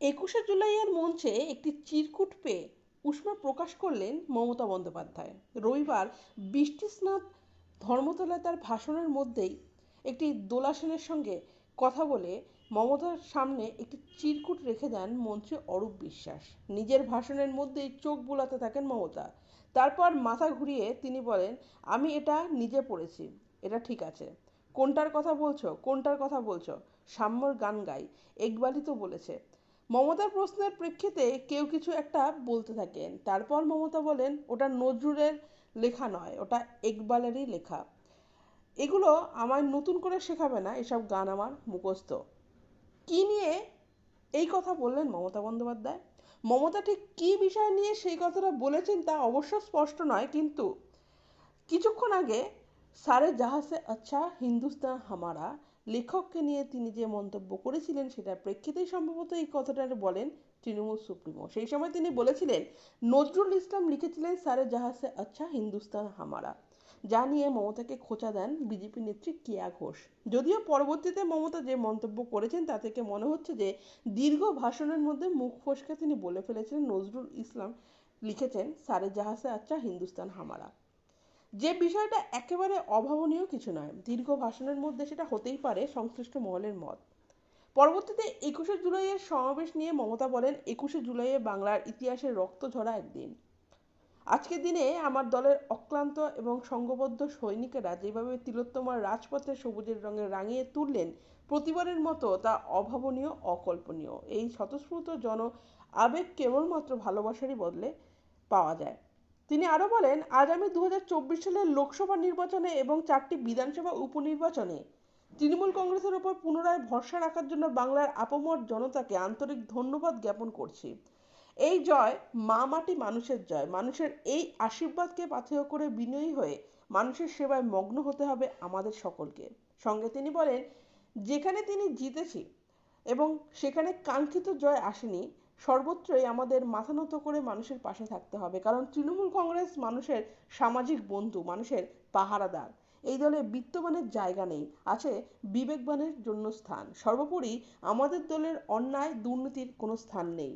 একুশে জুলাইয়ের মঞ্চে একটি চিরকুট পেয়ে উষ্মা প্রকাশ করলেন মমতা বন্দ্যোপাধ্যায়। রবিবার বৃষ্টিস্নাত ধর্মতলায় তার ভাষণের মধ্যেই একটি দোলাসেনের সঙ্গে কথা বলে মমতার সামনে একটি চিরকুট রেখে দেন মন্ত্রী অরূপ বিশ্বাস। নিজের ভাষণের মধ্যেই চোখ বুলাতে থাকেন মমতা। তারপর মাথা ঘুরিয়ে তিনি বলেন, আমি এটা নিজে পড়েছি। এটা ঠিক আছে। কোনটার কথা বলছো? কোনটার কথা বলছো? সাম্যর গান গাই। একবারই তো বলেছে। মমতার প্রশ্নের প্রেক্ষিতে কেউ কিছু একটা বলতে থাকেন। তারপর মমতা বলেন, ওটা নজরুলের লেখা নয়, ওটা ইকবালেরই লেখা। এগুলো আমায় নতুন করে শেখাবে না, এসব গান আমার মুখস্থ। কি নিয়ে এই কথা বললেন মমতা বন্দ্যোপাধ্যায়? মমতা ঠিক কী বিষয় নিয়ে সেই কথাটা বলেছেন তা অবশ্য স্পষ্ট নয়, কিন্তু কিছুক্ষণ আগে, সারে জাহাসে আচ্ছা হিন্দুস্তান হামারা লেখককে নিয়ে তিনি যে মন্তব্য করেছিলেন, সেটার প্রেক্ষিতেই সম্ভবত এই কথাটা বলেন তৃণমূল সুপ্রিমো। সেই সময় তিনি বলেছিলেন, নজরুল ইসলাম লিখেছিলেন সারে জাহাসে আচ্ছা হিন্দুস্তান হামারা। যা নিয়ে মমতাকে খোঁচা দেন বিজেপি নেত্রী কিয়া ঘোষ। যদিও পরবর্তীতে মমতা যে মন্তব্য করেছেন, তা থেকে মনে হচ্ছে যে দীর্ঘ ভাষণের মধ্যে মুখ ফসকে তিনি বলে ফেলেছিলেন, নজরুল ইসলাম লিখেছেন সারে জাহাসে আচ্ছা হিন্দুস্তান হামারা। যে বিষয়টা একেবারে অভাবনীয় কিছু নয়, দীর্ঘ ভাষণের মধ্যে সেটা হতেই পারে সংশ্লিষ্ট মহলের মত। পরবর্তীতে একুশে জুলাইয়ের সমাবেশ নিয়ে মমতা বলেন, একুশে জুলাইয়ে বাংলার ইতিহাসের রক্ত ঝরা একদিন। আজকের দিনে আমার দলের অক্লান্ত এবং সংঘবদ্ধ সৈনিকেরা যেভাবে তিলোত্তমার রাজপথে সবুজের রঙে রাঙিয়ে তুললেন, প্রতিবারের মতো তা অভাবনীয়, অকল্পনীয়। এই স্বতঃস্ফূর্ত জন আবেগ কেবলমাত্র ভালোবাসারই বদলে পাওয়া যায়। তিনি আরও বলেন আগামী দু সালের লোকসভা নির্বাচনে এবং চারটি বিধানসভা উপনির্বাচনে তৃণমূল কংগ্রেসের ওপর পুনরায় ভরসা রাখার জন্য বাংলার আপমর জনতাকে আন্তরিক ধন্যবাদ জ্ঞাপন করছি। এই জয় মা মাটি মানুষের জয়। মানুষের এই আশীর্বাদকে পাথেয় করে বিনয়ী হয়ে মানুষের সেবায় মগ্ন হতে হবে আমাদের সকলকে। সঙ্গে তিনি বলেন, যেখানে তিনি জিতেছি এবং সেখানে কাঙ্ক্ষিত জয় আসেনি সর্বত্রই আমাদের মাথা নত করে মানুষের পাশে থাকতে হবে। কারণ তৃণমূল কংগ্রেস মানুষের সামাজিক বন্ধু, মানুষের পাহারাদার। এই দলে বিত্তবানের জায়গা নেই, আছে বিবেকবানের জন্য স্থান। সর্বোপরি আমাদের দলের অন্যায়, দুর্নীতির কোনো স্থান নেই।